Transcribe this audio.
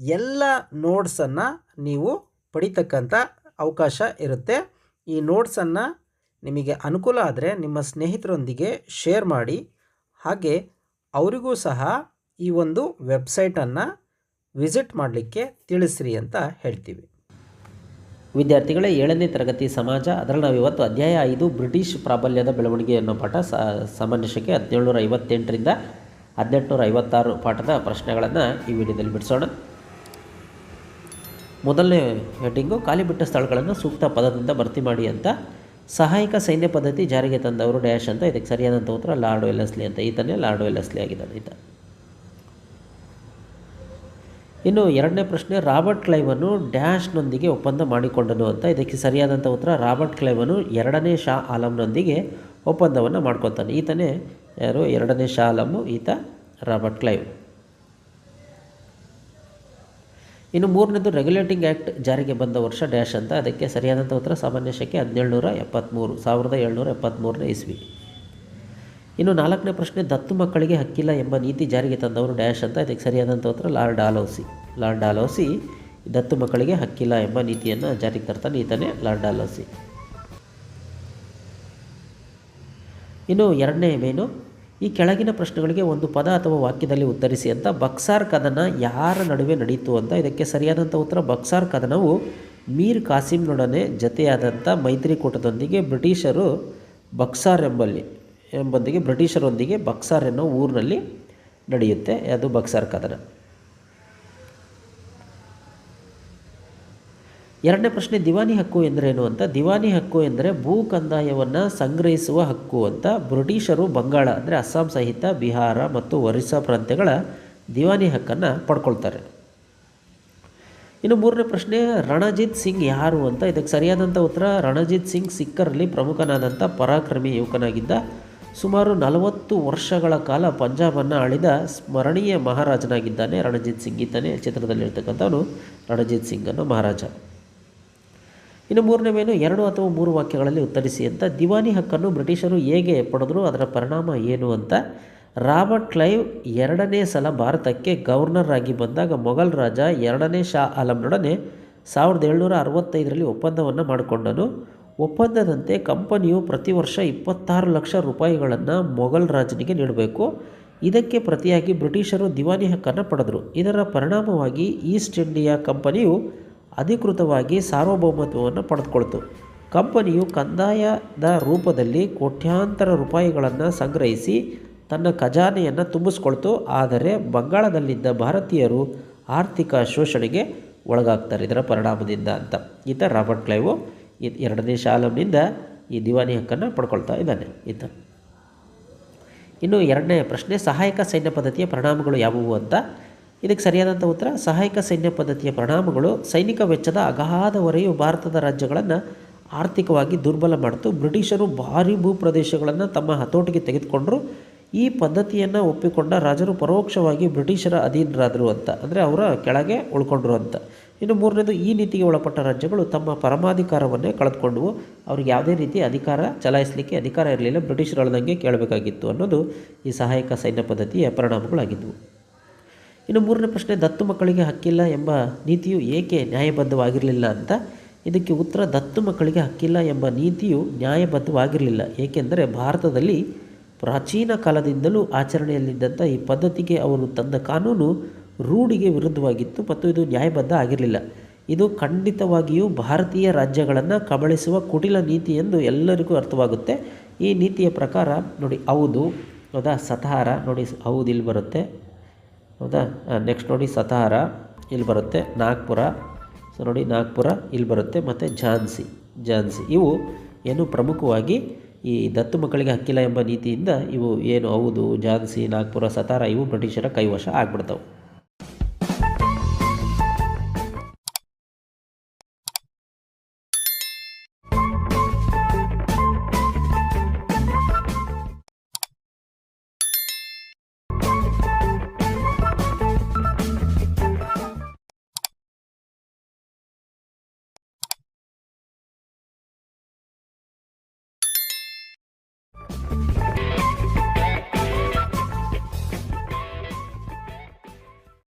ಎಲ್ಲ ನೋಟ್ಸನ್ನು ನೀವು ಪಡಿತಕ್ಕಂಥ ಅವಕಾಶ ಇರುತ್ತೆ. ಈ ನೋಟ್ಸನ್ನು ನಿಮಗೆ ಅನುಕೂಲ ಆದರೆ ನಿಮ್ಮ ಸ್ನೇಹಿತರೊಂದಿಗೆ ಶೇರ್ ಮಾಡಿ. ಹಾಗೆ ಅವರಿಗೂ ಸಹ ಈ ಒಂದು ವೆಬ್ಸೈಟನ್ನು ವಿಸಿಟ್ ಮಾಡಲಿಕ್ಕೆ ತಿಳಿಸ್ರಿ ಅಂತ ಹೇಳ್ತೀವಿ. ವಿದ್ಯಾರ್ಥಿಗಳೇ, ಏಳನೇ ತರಗತಿ ಸಮಾಜ, ಅದರಲ್ಲಿ ನಾವು ಇವತ್ತು ಅಧ್ಯಾಯ ಐದು, ಬ್ರಿಟಿಷ್ ಪ್ರಾಬಲ್ಯದ ಬೆಳವಣಿಗೆ ಅನ್ನೋ ಪಾಠ ಸ ಸಾಮಾನ್ಯ ಶಕೆ ಹದಿನೇಳುನೂರ ಐವತ್ತೆಂಟರಿಂದ ಹದಿನೆಂಟುನೂರ ಐವತ್ತಾರು ಪಾಠದ ಪ್ರಶ್ನೆಗಳನ್ನು ಈ ವಿಡಿಯೋದಲ್ಲಿ ಬಿಡಿಸೋಣ. ಮೊದಲನೇ ಹೆಡ್ಡಿಂಗು ಖಾಲಿ ಬಿಟ್ಟ ಸ್ಥಳಗಳನ್ನು ಸೂಕ್ತ ಪದದಿಂದ ಭರ್ತಿ ಮಾಡಿ ಅಂತ ಸಹಾಯಕ ಸೈನ್ಯ ಪದ್ಧತಿ ಜಾರಿಗೆ ತಂದವರು ಡ್ಯಾಶ್ ಅಂತ. ಇದಕ್ಕೆ ಸರಿಯಾದಂಥ ಉತ್ತರ ಲಾರ್ಡ್ ವೆಲ್ಲಸ್ಲಿ ಅಂತ. ಈತನೇ ಲಾರ್ಡ್ ವೆಲ್ಲಸ್ಲಿ ಆಗಿದ್ದಾನೆ ಈತ. ಇನ್ನು ಎರಡನೇ ಪ್ರಶ್ನೆ, ರಾಬರ್ಟ್ ಕ್ಲೈವನ್ನು ಡ್ಯಾಶ್ನೊಂದಿಗೆ ಒಪ್ಪಂದ ಮಾಡಿಕೊಂಡನು ಅಂತ. ಇದಕ್ಕೆ ಸರಿಯಾದಂಥ ಉತ್ತರ, ರಾಬರ್ಟ್ ಕ್ಲೈವನು ಎರಡನೇ ಶಾ ಆಲಂನೊಂದಿಗೆ ಒಪ್ಪಂದವನ್ನು ಮಾಡ್ಕೊತಾನೆ. ಈತನೇ ಯಾರು? ಎರಡನೇ ಶಾ ಆಲಮು ಈತ ರಾಬರ್ಟ್ ಕ್ಲೈವ್. ಇನ್ನು ಮೂರನೇದು ರೆಗ್ಯುಲೇಟಿಂಗ್ ಆ್ಯಕ್ಟ್ ಜಾರಿಗೆ ಬಂದ ವರ್ಷ ಡ್ಯಾಶ್ ಅಂತ. ಅದಕ್ಕೆ ಸರಿಯಾದಂಥ ಉತ್ತರ ಸಾಮಾನ್ಯ ಶಕೆ ಹದಿನೇಳುನೂರ ಎಪ್ಪತ್ತ್ಮೂರು ಸಾವಿರದ ಏಳ್ನೂರ ಎಪ್ಪತ್ತ್ಮೂರನೇ ಇಸ್ವಿ. ಇನ್ನು ನಾಲ್ಕನೇ ಪ್ರಶ್ನೆ, ದತ್ತು ಮಕ್ಕಳಿಗೆ ಹಕ್ಕಿಲ್ಲ ಎಂಬ ನೀತಿ ಜಾರಿಗೆ ತಂದವರು ಡ್ಯಾಶ್ ಅಂತ. ಇದಕ್ಕೆ ಸರಿಯಾದಂಥ ಉತ್ತರ ಲಾರ್ಡ್ ಆಲೋಸಿ. ಲಾರ್ಡ್ ಆಲೋಸಿ ದತ್ತು ಮಕ್ಕಳಿಗೆ ಹಕ್ಕಿಲ್ಲ ಎಂಬ ನೀತಿಯನ್ನು ಜಾರಿಗೆ ತರ್ತಾನೆ ಈತನೇ ಲಾರ್ಡ್ ಆಲೋಸಿ. ಇನ್ನು ಎರಡನೇ ಮೇನು ಈ ಕೆಳಗಿನ ಪ್ರಶ್ನೆಗಳಿಗೆ ಒಂದು ಪದ ಅಥವಾ ವಾಕ್ಯದಲ್ಲಿ ಉತ್ತರಿಸಿ ಅಂತ ಬಕ್ಸಾರ್ ಕದನ ಯಾರ ನಡುವೆ ನಡೆಯಿತು ಅಂತ ಇದಕ್ಕೆ ಸರಿಯಾದಂಥ ಉತ್ತರ ಬಕ್ಸಾರ್ ಕದನವು ಮೀರ್ ಕಾಸಿಂನೊಡನೆ ಜತೆಯಾದಂಥ ಮೈತ್ರಿಕೂಟದೊಂದಿಗೆ ಬ್ರಿಟಿಷರು ಬಕ್ಸಾರ್ ಎಂಬಲ್ಲಿ, ಎಂಬೊಂದಿಗೆ ಬ್ರಿಟಿಷರೊಂದಿಗೆ ಬಕ್ಸಾರ್ ಎನ್ನುವ ಊರಿನಲ್ಲಿ ನಡೆಯುತ್ತೆ. ಅದು ಬಕ್ಸಾರ್ ಕದನ. ಎರಡನೇ ಪ್ರಶ್ನೆ, ದಿವಾನಿ ಹಕ್ಕು ಎಂದರೇನು ಅಂತ? ದಿವಾನಿ ಹಕ್ಕು ಎಂದರೆ ಭೂ ಕಂದಾಯವನ್ನು ಸಂಗ್ರಹಿಸುವ ಹಕ್ಕು ಅಂತ ಬ್ರಿಟಿಷರು ಬಂಗಾಳ, ಅಂದರೆ ಅಸ್ಸಾಂ ಸಹಿತ, ಬಿಹಾರ ಮತ್ತು ಒರಿಸ್ಸಾ ಪ್ರಾಂತ್ಯಗಳ ದಿವಾನಿ ಹಕ್ಕನ್ನು ಪಡ್ಕೊಳ್ತಾರೆ. ಇನ್ನು ಮೂರನೇ ಪ್ರಶ್ನೆ, ರಣಜಿತ್ ಸಿಂಗ್ ಯಾರು ಅಂತ? ಇದಕ್ಕೆ ಸರಿಯಾದಂಥ ಉತ್ತರ, ರಣಜಿತ್ ಸಿಂಗ್ ಸಿಖ್ಖರಲ್ಲಿ ಪ್ರಮುಖನಾದಂಥ ಪರಾಕ್ರಮಿ ಯುವಕನಾಗಿದ್ದ ಸುಮಾರು ನಲವತ್ತು ವರ್ಷಗಳ ಕಾಲ ಪಂಜಾಬನ್ನು ಆಳಿದ ಸ್ಮರಣೀಯ ಮಹಾರಾಜನಾಗಿದ್ದಾನೆ ರಣಜಿತ್ ಸಿಂಗ್. ಇದ್ದಾನೆ ಚಿತ್ರದಲ್ಲಿರ್ತಕ್ಕಂಥವನು ರಣಜಿತ್ ಸಿಂಗ್ ಅನ್ನೋ ಮಹಾರಾಜ. ಇನ್ನು ಮೂರನೇ ಮೇನು ಎರಡು ಅಥವಾ ಮೂರು ವಾಕ್ಯಗಳಲ್ಲಿ ಉತ್ತರಿಸಿ ಅಂತ, ದಿವಾನಿ ಹಕ್ಕನ್ನು ಬ್ರಿಟಿಷರು ಹೇಗೆ ಪಡೆದ್ರು, ಅದರ ಪರಿಣಾಮ ಏನು ಅಂತ. ರಾಬರ್ಟ್ ಕ್ಲೈವ್ ಎರಡನೇ ಸಲ ಭಾರತಕ್ಕೆ ಗವರ್ನರ್ ಆಗಿ ಬಂದಾಗ ಮೊಘಲ್ ರಾಜ ಎರಡನೇ ಶಾ ಆಲಂನೊಡನೆ ಸಾವಿರದ ಏಳ್ನೂರ ಅರವತ್ತೈದರಲ್ಲಿ ಒಪ್ಪಂದವನ್ನು ಮಾಡಿಕೊಂಡನು. ಒಪ್ಪಂದದಂತೆ ಕಂಪನಿಯು ಪ್ರತಿ ವರ್ಷ ಇಪ್ಪತ್ತಾರು ಲಕ್ಷ ರೂಪಾಯಿಗಳನ್ನು ಮೊಘಲ್ ರಾಜನಿಗೆ ನೀಡಬೇಕು. ಇದಕ್ಕೆ ಪ್ರತಿಯಾಗಿ ಬ್ರಿಟಿಷರು ದಿವಾನಿ ಹಕ್ಕನ್ನು ಪಡೆದರು. ಇದರ ಪರಿಣಾಮವಾಗಿ ಈಸ್ಟ್ ಇಂಡಿಯಾ ಕಂಪನಿಯು ಅಧಿಕೃತವಾಗಿ ಸಾರ್ವಭೌಮತ್ವವನ್ನು ಪಡೆದುಕೊಳ್ತು. ಕಂಪನಿಯು ಕಂದಾಯದ ರೂಪದಲ್ಲಿ ಕೋಟ್ಯಾಂತರ ರೂಪಾಯಿಗಳನ್ನು ಸಂಗ್ರಹಿಸಿ ತನ್ನ ಖಜಾನೆಯನ್ನು ತುಂಬಿಸ್ಕೊಳ್ತು. ಆದರೆ ಬಂಗಾಳದಲ್ಲಿದ್ದ ಭಾರತೀಯರು ಆರ್ಥಿಕ ಶೋಷಣೆಗೆ ಒಳಗಾಗ್ತಾರೆ. ಇದರ ಪರಿಣಾಮದಿಂದ ಅಂತ ಈತ ರಾಬರ್ಟ್ ಕ್ಲೈವು ಎರಡನೇ ಶಾಲಂನಿಂದ ಈ ದಿವಾನಿ ಹಕ್ಕನ್ನು ಪಡ್ಕೊಳ್ತಾ ಇದ್ದಾನೆ ಈತ. ಇನ್ನು ಎರಡನೇ ಪ್ರಶ್ನೆ, ಸಹಾಯಕ ಸೈನ್ಯ ಪದ್ಧತಿಯ ಪರಿಣಾಮಗಳು ಯಾವುವು ಅಂತ ಇದಕ್ಕೆ ಸರಿಯಾದಂಥ ಉತ್ತರ, ಸಹಾಯಕ ಸೈನ್ಯ ಪದ್ಧತಿಯ ಪರಿಣಾಮಗಳು ಸೈನಿಕ ವೆಚ್ಚದ ಅಗಾಧ ಹೊರೆಯು ಭಾರತದ ರಾಜ್ಯಗಳನ್ನು ಆರ್ಥಿಕವಾಗಿ ದುರ್ಬಲ ಮಾಡಿತು. ಬ್ರಿಟಿಷರು ಭಾರಿ ಭೂ ಪ್ರದೇಶಗಳನ್ನು ತಮ್ಮ ಹತೋಟಿಗೆ ತೆಗೆದುಕೊಂಡರು. ಈ ಪದ್ಧತಿಯನ್ನು ಒಪ್ಪಿಕೊಂಡ ರಾಜರು ಪರೋಕ್ಷವಾಗಿ ಬ್ರಿಟಿಷರ ಅಧೀನರಾದರು ಅಂತ, ಅಂದರೆ ಅವರ ಕೆಳಗೆ ಉಳ್ಕೊಂಡ್ರು ಅಂತ. ಇನ್ನು ಮೂರನೇದು, ಈ ನೀತಿಗೆ ಒಳಪಟ್ಟ ರಾಜ್ಯಗಳು ತಮ್ಮ ಪರಮಾಧಿಕಾರವನ್ನೇ ಕಳೆದುಕೊಂಡವು. ಅವ್ರಿಗೆ ಯಾವುದೇ ರೀತಿ ಅಧಿಕಾರ ಚಲಾಯಿಸಲಿಕ್ಕೆ ಅಧಿಕಾರ ಇರಲಿಲ್ಲ. ಬ್ರಿಟಿಷರು ಹೇಳ್ದಂಗೆ ಕೇಳಬೇಕಾಗಿತ್ತು ಅನ್ನೋದು ಈ ಸಹಾಯಕ ಸೈನ್ಯ ಪದ್ಧತಿಯ ಪರಿಣಾಮಗಳಾಗಿದ್ದವು ಇನ್ನು ಮೂರನೇ ಪ್ರಶ್ನೆ, ದತ್ತು ಮಕ್ಕಳಿಗೆ ಹಕ್ಕಿಲ್ಲ ಎಂಬ ನೀತಿಯು ಏಕೆ ನ್ಯಾಯಬದ್ಧವಾಗಿರಲಿಲ್ಲ ಅಂತ? ಇದಕ್ಕೆ ಉತ್ತರ, ದತ್ತು ಮಕ್ಕಳಿಗೆ ಹಕ್ಕಿಲ್ಲ ಎಂಬ ನೀತಿಯು ನ್ಯಾಯಬದ್ಧವಾಗಿರಲಿಲ್ಲ. ಏಕೆಂದರೆ ಭಾರತದಲ್ಲಿ ಪ್ರಾಚೀನ ಕಾಲದಿಂದಲೂ ಆಚರಣೆಯಲ್ಲಿದ್ದಂಥ ಈ ಪದ್ಧತಿಗೆ ಅವರು ತಂದ ಕಾನೂನು ರೂಢಿಗೆ ವಿರುದ್ಧವಾಗಿತ್ತು ಮತ್ತು ಇದು ನ್ಯಾಯಬದ್ಧ ಆಗಿರಲಿಲ್ಲ. ಇದು ಖಂಡಿತವಾಗಿಯೂ ಭಾರತೀಯ ರಾಜ್ಯಗಳನ್ನು ಕಬಳಿಸುವ ಕುಟಿಲ ನೀತಿ ಎಂದು ಎಲ್ಲರಿಗೂ ಅರ್ಥವಾಗುತ್ತೆ. ಈ ನೀತಿಯ ಪ್ರಕಾರ ನೋಡಿ, ಹೌದು ಹೌದಾ ಸತಹಾರ, ನೋಡಿ, ಹೌದು, ಇಲ್ಲಿ ಬರುತ್ತೆ. ಹೌದಾ? ನೆಕ್ಸ್ಟ್ ನೋಡಿ ಸತಾರ, ಇಲ್ಲಿ ಬರುತ್ತೆ. ನಾಗ್ಪುರ. ಸೊ ನೋಡಿ ನಾಗ್ಪುರ, ಇಲ್ಲಿ ಬರುತ್ತೆ. ಮತ್ತು ಝಾನ್ಸಿ ಝಾನ್ಸಿ. ಇವು ಏನು ಪ್ರಮುಖವಾಗಿ ಈ ದತ್ತು ಮಕ್ಕಳಿಗೆ ಹಕ್ಕಿಲ್ಲ ಎಂಬ ನೀತಿಯಿಂದ ಇವು ಏನು ಹೌದು, ಝಾನ್ಸಿ, ನಾಗ್ಪುರ, ಸತಾರ, ಇವು ಬ್ರಿಟಿಷರ ಕೈವಶ ಆಗ್ಬಿಡ್ತಾವೆ.